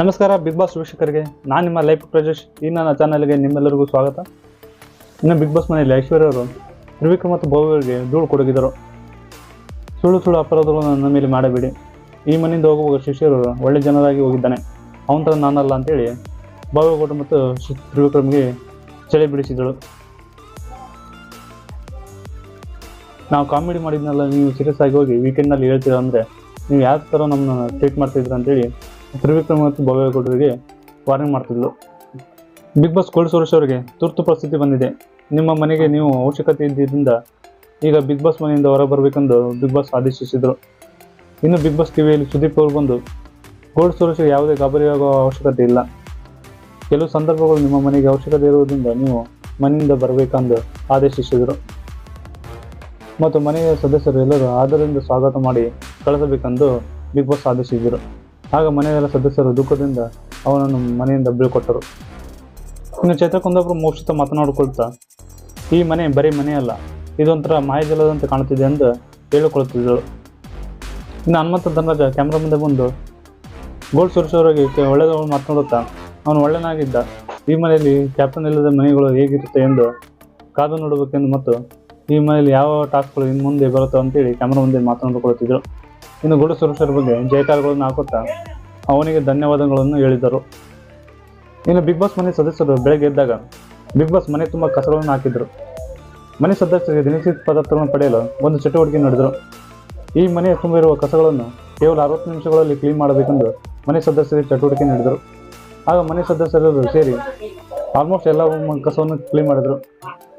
ನಮಸ್ಕಾರ big boss ವೀಕ್ಷಕರಿಗೆ. ನಾನು ನಿಮ್ಮ ಲೈಫ್ ಪ್ರಜೇಶ್ ಈ ನನ್ನ ಚಾನಲ್ಗೆ ನಿಮ್ಮೆಲ್ಲರಿಗೂ ಸ್ವಾಗತ. ಇನ್ನು ಬಿಗ್ ಬಾಸ್ ಮನೆಯಲ್ಲಿ ಐಶ್ವರ್ಯ ಅವರು, ತ್ರಿವಿಕ್ರಮ್ ಮತ್ತು ಭವ್ಯರಿಗೆ ಧೂಳು ಕೊಡಗಿದರು ಸುಳ್ಳು ಸುಳ್ಳು ಅಪರಾಧಗಳನ್ನು ನನ್ನ ಮೇಲೆ ಮಾಡಬೇಡಿ. ಈ ಮನೆಯಿಂದ ಹೋಗುವಾಗ ಶಿಷ್ಯರು ಒಳ್ಳೆ ಜನರಾಗಿ ಹೋಗಿದ್ದಾನೆ. ಅವನ ಥರ ನಾನಲ್ಲ ಅಂತೇಳಿ ಭವ್ಯಗೌಡ ಮತ್ತು ತ್ರಿವಿಕ್ರಮ್ಗೆ ಚಳಿ ಬಿಡಿಸಿದಳು ನಾವು ಕಾಮಿಡಿ ಮಾಡಿದ್ನೆಲ್ಲ, ನೀವು ಸೀರಿಯಸ್ ಆಗಿ ಹೋಗಿ ವೀಕೆಂಡ್ನಲ್ಲಿ ಹೇಳ್ತೀರಾ ಅಂದರೆ, ನೀವು ಯಾವ ಥರ ನಮ್ಮನ್ನ ಟ್ರೀಟ್ ಮಾಡ್ತಿದ್ದೀರ ಅಂತೇಳಿ ತ್ರಿವಿಕ್ರಮ್ ಮತ್ತು ಭವ್ಯಗೌಡರಿಗೆ ವಾರ್ನಿಂಗ್ ಮಾಡ್ತಿದ್ಲು. ಬಿಗ್ ಬಾಸ್ ಕೋಲ್ಡ್ ಸುರೇಶ್ ಅವರಿಗೆ ತುರ್ತು ಪರಿಸ್ಥಿತಿ ಬಂದಿದೆ. ನಿಮ್ಮ ಮನೆಗೆ ನೀವು ಅವಶ್ಯಕತೆ ಇದ್ದಿದ್ದರಿಂದ ಈಗ ಬಿಗ್ ಬಾಸ್ ಮನೆಯಿಂದ ಹೊರ ಬರಬೇಕೆಂದು ಬಿಗ್ ಬಾಸ್ ಆದೇಶಿಸಿದರು. ಇನ್ನು ಬಿಗ್ ಬಾಸ್ ಟಿವಿಯಲ್ಲಿ ಸುದೀಪ್ ಅವರು ಬಂದು ಕೋಲ್ಡ್ ಸುರೇಶ್ಗೆ ಯಾವುದೇ ಗಾಬರಿಯಾಗುವ ಅವಶ್ಯಕತೆ ಇಲ್ಲ. ಕೆಲವು ಸಂದರ್ಭಗಳು ನಿಮ್ಮ ಮನೆಗೆ ಅವಶ್ಯಕತೆ ಇರುವುದರಿಂದ ನೀವು ಮನೆಯಿಂದ ಬರಬೇಕೆಂದು ಆದೇಶಿಸಿದರು. ಮತ್ತು ಮನೆಯ ಸದಸ್ಯರು ಎಲ್ಲರೂ ಆದರಿಂದ ಸ್ವಾಗತ ಮಾಡಿ ಕಳಿಸಬೇಕೆಂದು ಬಿಗ್ ಬಾಸ್ ಆದೇಶಿಸಿದರು. ಆಗ ಮನೆಯ ಸದಸ್ಯರು ದುಃಖದಿಂದ ಅವನನ್ನು ಮನೆಯಿಂದ ಬೀಳ್ಕೊಟ್ಟರು ಇನ್ನು ಚೈತ್ರ ಕುಂದಾಪುರ ಮೋಕ್ಷಿತ ಮಾತನಾಡಿಕೊಳ್ತಾ, ಈ ಮನೆ ಬರೀ ಮನೆ ಅಲ್ಲ, ಇದೊಂಥರ ಮಾಯಜಲದಂತೆ ಕಾಣುತ್ತಿದೆ ಎಂದು ಹೇಳಿಕೊಳ್ಳುತ್ತಿದ್ದಳು. ಇನ್ನು ಹನುಮಂತ ಧನರಾಜ ಕ್ಯಾಮ್ರಾ ಮುಂದೆ ಬಂದು ಗೋಲ್ಡ್ ಸುರಿಸೋರಾಗಿ ಒಳ್ಳೆಯದವಳು ಮಾತನಾಡುತ್ತಾ, ಅವನು ಒಳ್ಳೆಯನಾಗಿದ್ದ ಈ ಮನೆಯಲ್ಲಿ ಕ್ಯಾಪ್ಟನ್ ಇಲ್ಲದ ಮನೆಗಳು ಹೇಗಿರುತ್ತೆ ಎಂದು ಕಾದು ನೋಡಬೇಕೆಂದು ಮತ್ತು ಈ ಮನೆಯಲ್ಲಿ ಯಾವ ಟಾಸ್ಕ್ಗಳು ಇನ್ನು ಮುಂದೆ ಬರುತ್ತೋ ಅಂತೇಳಿ ಕ್ಯಾಮ್ರಾ ಮುಂದೆ ಮಾತನಾಡಿಕೊಳ್ಳುತ್ತಿದ್ದರು ಇನ್ನು ಗುಡು ಸುರಕ್ಷರ ಬಗ್ಗೆ ಜಯಕಾರಗಳನ್ನು ಹಾಕುತ್ತಾ ಅವನಿಗೆ ಧನ್ಯವಾದಗಳನ್ನು ಹೇಳಿದರು. ಇನ್ನು ಬಿಗ್ ಬಾಸ್ ಮನೆ ಸದಸ್ಯರು ಬೆಳಗ್ಗೆ ಎದ್ದಾಗ ಬಿಗ್ ಬಾಸ್ ಮನೆ ತುಂಬ ಕಸಗಳನ್ನು ಹಾಕಿದರು. ಮನೆ ಸದಸ್ಯರಿಗೆ ದಿನಸಿ ಪದಾರ್ಥಗಳನ್ನು ಪಡೆಯಲು ಒಂದು ಚಟುವಟಿಕೆ ನಡೆದರು. ಈ ಮನೆಯ ತುಂಬಿರುವ ಕಸಗಳನ್ನು ಕೇವಲ ಅರವತ್ತು ನಿಮಿಷಗಳಲ್ಲಿ ಕ್ಲೀನ್ ಮಾಡಬೇಕೆಂದು ಮನೆ ಸದಸ್ಯರಿಗೆ ಚಟುವಟಿಕೆ ನೀಡಿದರು. ಆಗ ಮನೆ ಸದಸ್ಯರೆಲ್ಲರೂ ಸೇರಿ ಆಲ್ಮೋಸ್ಟ್ ಎಲ್ಲ ಕಸವನ್ನು ಕ್ಲೀನ್ ಮಾಡಿದ್ರು.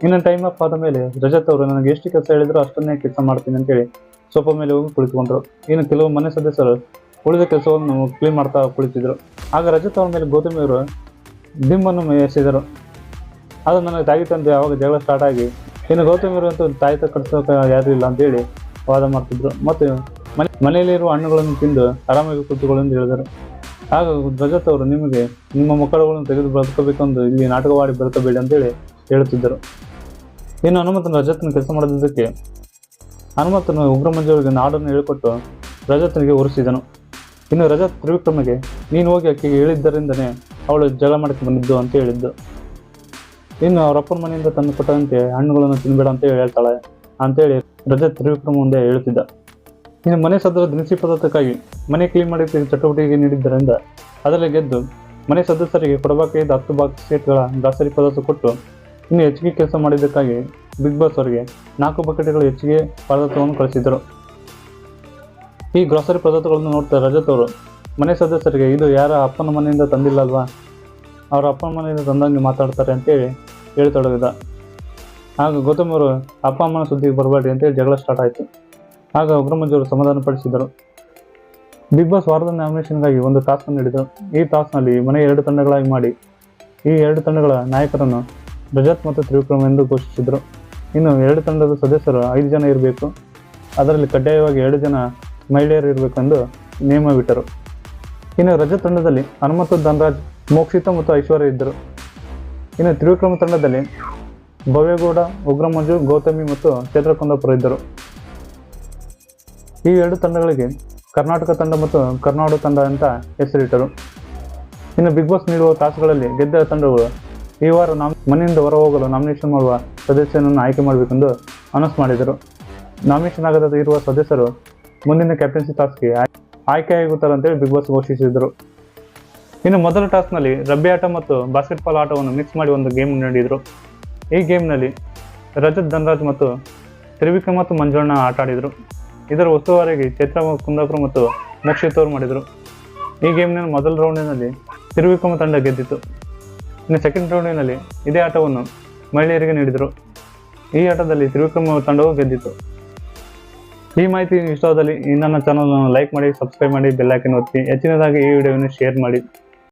ಇನ್ನೊಂದು ಟೈಮ್ ಅಪ್ ಆದ ಮೇಲೆ ರಜತ್ ಅವರು ನನಗೆ ಎಷ್ಟು ಕೆಲಸ ಹೇಳಿದ್ರು ಅಷ್ಟನ್ನೇ ಕೆಲಸ ಮಾಡ್ತೀನಿ ಅಂತೇಳಿ ಸೋಫಾ ಮೇಲೆ ಹೋಗಿ ಕುಳಿತುಕೊಂಡ್ರು. ಇನ್ನು ಕೆಲವು ಮನೆ ಸದಸ್ಯರು ಉಳಿದ ಕೆಲಸವನ್ನು ಕ್ಲೀನ್ ಮಾಡ್ತಾ ಕುಳಿತಿದ್ರು. ಆಗ ರಜತ್ ಅವ್ರ ಮೇಲೆ ಗೌತಮಿ ಅವರು ದಿಂಬನ್ನು ಎಸೆದರು ಅದು ನನಗೆ ತಾಗಿ ತಂದೆ ಯಾವಾಗ ಜಗಳ ಸ್ಟಾರ್ಟ್ ಆಗಿ, ಇನ್ನು ಗೌತಮಿ ಅವರು ತಾಯಿ ತಾಯಿತ ಕಟ್ಸೋಕೆ ಯಾರು ಇಲ್ಲ ಅಂತೇಳಿ ವಾದ ಮಾಡ್ತಿದ್ರು. ಮತ್ತು ಮನೆ ಮನೆಯಲ್ಲಿರುವ ಹಣ್ಣುಗಳನ್ನು ತಿಂದು ಆರಾಮಾಗಿ ಕೂತುಕೊಳ್ಳಿ ಎಂದು ಹೇಳಿದರು. ಆಗ ರಜತ್ ಅವರು ನಿಮಗೆ ನಿಮ್ಮ ಮಕ್ಕಳುಗಳನ್ನು ತೆಗೆದು ಬದುಕಬೇಕೆಂದು ಇಲ್ಲಿ ನಾಟಕವಾಡಿ ಬದುಕಬೇಡಿ ಅಂತೇಳಿ ಹೇಳುತ್ತಿದ್ದರು. ಇನ್ನು ಹನುಮಂತನ ರಜತ್ನ ಕೆಲಸ ಮಾಡದಿದ್ದಕ್ಕೆ ಹನುಮಂತನು ಉಗ್ರ ಮಂಜುವಿಗೆ ನಾಡನ್ನು ಹೇಳಿಕೊಟ್ಟು ರಜತ್ನಿಗೆ ಉರಿಸಿದನು ಇನ್ನು ರಜತ್ ತ್ರಿವಿಕ್ರಮಗೆ, ನೀನು ಹೋಗಿ ಆಕೆಗೆ ಹೇಳಿದ್ದರಿಂದನೇ ಅವಳು ಜಗಳ ಮಾಡಕ್ಕೆ ಬಂದಿದ್ದು ಅಂತ ಹೇಳಿದ್ದು. ಇನ್ನು ಅವರ ಅಪ್ಪನ ಮನೆಯಿಂದ ತಂದು ಕೊಟ್ಟಂತೆ ಹಣ್ಣುಗಳನ್ನು ತಿನ್ನಬೇಡ ಅಂತ ಹೇಳ್ತಾಳೆ ಅಂತೇಳಿ ರಜತ್ ತ್ರಿವಿಕ್ರಮ ಮುಂದೆ ಹೇಳುತ್ತಿದ್ದ. ಇನ್ನು ಮನೆ ಸದಸ್ಯರ ದಿನಸಿ ಪದಾರ್ಥಕ್ಕಾಗಿ ಮನೆ ಕ್ಲೀನ್ ಮಾಡಿ ಚಟುವಟಿಕೆ ನೀಡಿದ್ದರಿಂದ ಅದರಲ್ಲಿ ಗೆದ್ದು ಮನೆ ಸದಸ್ಯರಿಗೆ ಕೊಡಬೇಕಾಗಿದ್ದ ಹತ್ತು ಬಾಕ್ಸ್ ಸೀಟ್ಗಳ ಗ್ರಾಸರಿ ಪದಾರ್ಥ ಕೊಟ್ಟು ಇನ್ನು ಹೆಚ್ಚಿಗೆ ಕೆಲಸ ಮಾಡಿದ್ದಕ್ಕಾಗಿ ಬಿಗ್ ಬಾಸ್ ಅವರಿಗೆ ನಾಲ್ಕು ಬಕೆಟ್ಗಳು ಹೆಚ್ಚಿಗೆ ಪದಾರ್ಥವನ್ನು ಕಳಿಸಿದರು. ಈ ಗ್ರಾಸರಿ ಪದಾರ್ಥಗಳನ್ನು ನೋಡ್ತಾ ರಜತ್ ಅವರು, ಮನೆ ಸದಸ್ಯರಿಗೆ ಇದು ಯಾರ ಅಪ್ಪನ ಮನೆಯಿಂದ ತಂದಿಲ್ಲ ಅಲ್ವಾ? ಅವರ ಅಪ್ಪನ ಮನೆಯಿಂದ ತಂದಂಗೆ ಮಾತಾಡ್ತಾರೆ ಅಂತೇಳಿ ಹೇಳ್ತೊಡಗಿದ. ಆಗ ಗೌತಮ್ ಅವರು, ಅಪ್ಪ, ಅಮ್ಮನ ಸುದ್ದಿಗೆ ಬರಬೇಡಿ ಅಂತೇಳಿ ಜಗಳ ಸ್ಟಾರ್ಟ್ ಆಯಿತು. ಆಗ ಉಗ್ರಮಂಜವರು ಸಮಾಧಾನಪಡಿಸಿದರು. ಬಿಗ್ ಬಾಸ್ ವಾರದ ನಾಮಿನೇಷನ್ಗಾಗಿ ಒಂದು ಟಾಸ್ಕ್ ನೀಡಿದರು. ಈ ಟಾಸ್ಕ್ನಲ್ಲಿ ಮನೆ ಎರಡು ತಂಡಗಳಾಗಿ ಮಾಡಿ ಈ ಎರಡು ತಂಡಗಳ ನಾಯಕರನ್ನು ರಜತ್ ಮತ್ತು ತ್ರಿವಿಕ್ರಮ್ ಎಂದು ಘೋಷಿಸಿದರು. ಇನ್ನು ಎರಡು ತಂಡದ ಸದಸ್ಯರು ಐದು ಜನ ಇರಬೇಕು. ಅದರಲ್ಲಿ ಕಡ್ಡಾಯವಾಗಿ ಎರಡು ಜನ ಮಹಿಳೆಯರು ಇರಬೇಕೆಂದು ನಿಯಮ ಬಿಟ್ಟರು ಇನ್ನು ರಜತ್ ತಂಡದಲ್ಲಿ ಹನುಮಂತ ಧನರಾಜ್, ಮೋಕ್ಷಿತ ಮತ್ತು ಐಶ್ವರ್ಯ ಇದ್ದರು. ಇನ್ನು ತ್ರಿವಿಕ್ರಮ ತಂಡದಲ್ಲಿ ಭವ್ಯಗೌಡ, ಉಗ್ರಮಂಜು, ಗೌತಮಿ ಮತ್ತು ಚೇತ್ರಕುಂದಾಪುರ ಇದ್ದರು. ಈ ಎರಡು ತಂಡಗಳಿಗೆ ಕರ್ನಾಟಕ ತಂಡ ಮತ್ತು ಕರ್ನಾಡು ತಂಡ ಅಂತ ಹೆಸರಿಟ್ಟರು. ಇನ್ನು ಬಿಗ್ ಬಾಸ್ ನೀಡುವ ತಾಸುಗಳಲ್ಲಿ ಗೆದ್ದ ತಂಡಗಳು ಈ ವಾರ ನಾಮ್, ಮನೆಯಿಂದ ಹೊರ ಹೋಗಲು ನಾಮಿನೇಷನ್ ಮಾಡುವ ಸದಸ್ಯನನ್ನು ಆಯ್ಕೆ ಮಾಡಬೇಕೆಂದು ಅನೌನ್ಸ್ ಮಾಡಿದರು. ನಾಮಿನೇಷನ್ ಆಗದ ಇರುವ ಸದಸ್ಯರು ಮುಂದಿನ ಕ್ಯಾಪ್ಟನ್ಸಿ ಟಾಸ್ಗೆ ಆಯ್- ಆಯ್ಕೆಯಾಗುತ್ತಾರೆ ಅಂತೇಳಿ ಬಿಗ್ ಬಾಸ್ ಘೋಷಿಸಿದರು. ಇನ್ನು ಮೊದಲ ಟಾಸ್ಕ್ನಲ್ಲಿ ರಬ್ಬಿ ಆಟ ಮತ್ತು ಬಾಸ್ಕೆಟ್ಬಾಲ್ ಆಟವನ್ನು ಮಿಕ್ಸ್ ಮಾಡಿ ಒಂದು ಗೇಮ್ ನೀಡಿದರು. ಈ ಗೇಮ್ನಲ್ಲಿ ರಜತ್ ಧನ್ರಾಜ್ ಮತ್ತು ತ್ರಿವಿಕ್ರಮ್ ಮತ್ತು ಮಂಜುಣ್ಣ ಆಟ ಆಡಿದರು ಇದರ ಉಸ್ತುವಾರಿಗೆ ಚೈತ್ರ ಕುಂದಾಪುರ ಮತ್ತು ಮೋಕ್ಷಿತ್ ಅವರು ಮಾಡಿದರು. ಈ ಗೇಮ್ನ ಮೊದಲ ರೌಂಡಿನಲ್ಲಿ ತಿರುವಿಕಮ ತಂಡ ಗೆದ್ದಿತ್ತು ಇನ್ನು ಸೆಕೆಂಡ್ ರೌಂಡಿನಲ್ಲಿ ಇದೇ ಆಟವನ್ನು ಮಹಿಳೆಯರಿಗೆ ನೀಡಿದರು. ಈ ಆಟದಲ್ಲಿ ತಿರುವಿಕ್ರಮ ತಂಡವು ಗೆದ್ದಿತ್ತು ಈ ಮಾಹಿತಿ ಇಷ್ಟವಾದಲ್ಲಿ ನನ್ನ ಚಾನಲ್ ಲೈಕ್ ಮಾಡಿ ಸಬ್ಸ್ಕ್ರೈಬ್ ಮಾಡಿ ಬೆಲ್ ಐಕನ್ ಒತ್ತಿ, ಹೆಚ್ಚಿನದಾಗಿ ಈ ವಿಡಿಯೋವನ್ನು ಶೇರ್ ಮಾಡಿ.